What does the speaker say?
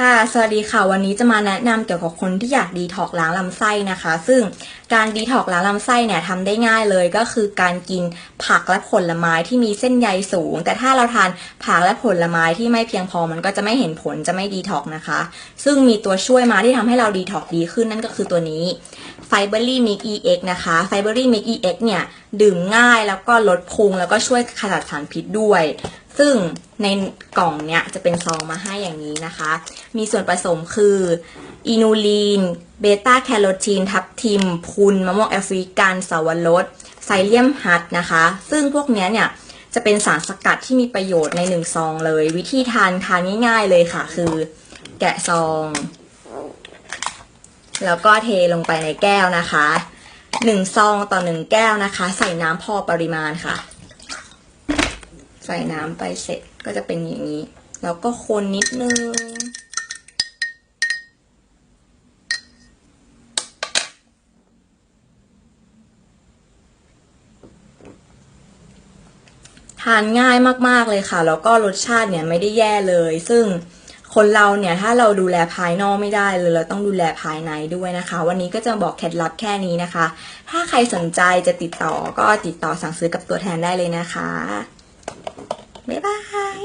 ค่ะ สวัสดีค่ะ วันนี้จะมาแนะนำเกี่ยวกับคนที่อยากดีท็อกล้างลำไส้นะคะ ซึ่งการดีท็อกล้างลำไส้เนี่ยทำได้ง่ายเลยก็คือการกินผักและผลไม้ที่มีเส้นใยสูง แต่ถ้าเราทานผักและผลไม้ที่ไม่เพียงพอมันก็จะไม่เห็นผลจะไม่ดีท็อกนะคะ ซึ่งมีตัวช่วยมาที่ทำให้เราดีท็อกดีขึ้นนั่นก็คือตัวนี้ Fiberly Mix EX นะคะ Fiberly Mix EX เนี่ยดื่มง่ายแล้วก็ลดพุงแล้วก็ช่วยขจัดสารพิษด้วย ซึ่งในกล่องเนี้ยจะเป็นซองมาให้อย่างนี้นะคะ มีส่วนผสมคืออินูลีน เบต้าแคโรทีน ทับทิม พุนมะม่วงแอฟริกันสาวรสไซเลียมฮัตนะคะ ซึ่งพวกเนี้ยเนี่ยจะเป็นสารสกัดที่มีประโยชน์ในหนึ่งซองเลย วิธีทานทานง่ายๆเลยค่ะ คือแกะซอง แล้วก็เทลงไปในแก้วนะคะหนึ่งซองต่อหนึ่งแก้วนะคะ ใส่น้ำพอปริมาณค่ะ ใส่น้ำไปเสร็จก็จะเป็นอย่างนี้ แล้วก็คนนิดนึง ทานง่ายมากๆเลยค่ะ แล้วก็รสชาติเนี่ยไม่ได้แย่เลย ซึ่งคนเราเนี่ยถ้าเราดูแลภายนอกไม่ได้เลยเราต้องดูแลภายในด้วยนะคะ วันนี้ก็จะบอกเคล็ดลับแค่นี้นะคะ ถ้าใครสนใจจะติดต่อก็ติดต่อสั่งซื้อกับตัวแทนได้เลยนะคะ บ๊ายบาย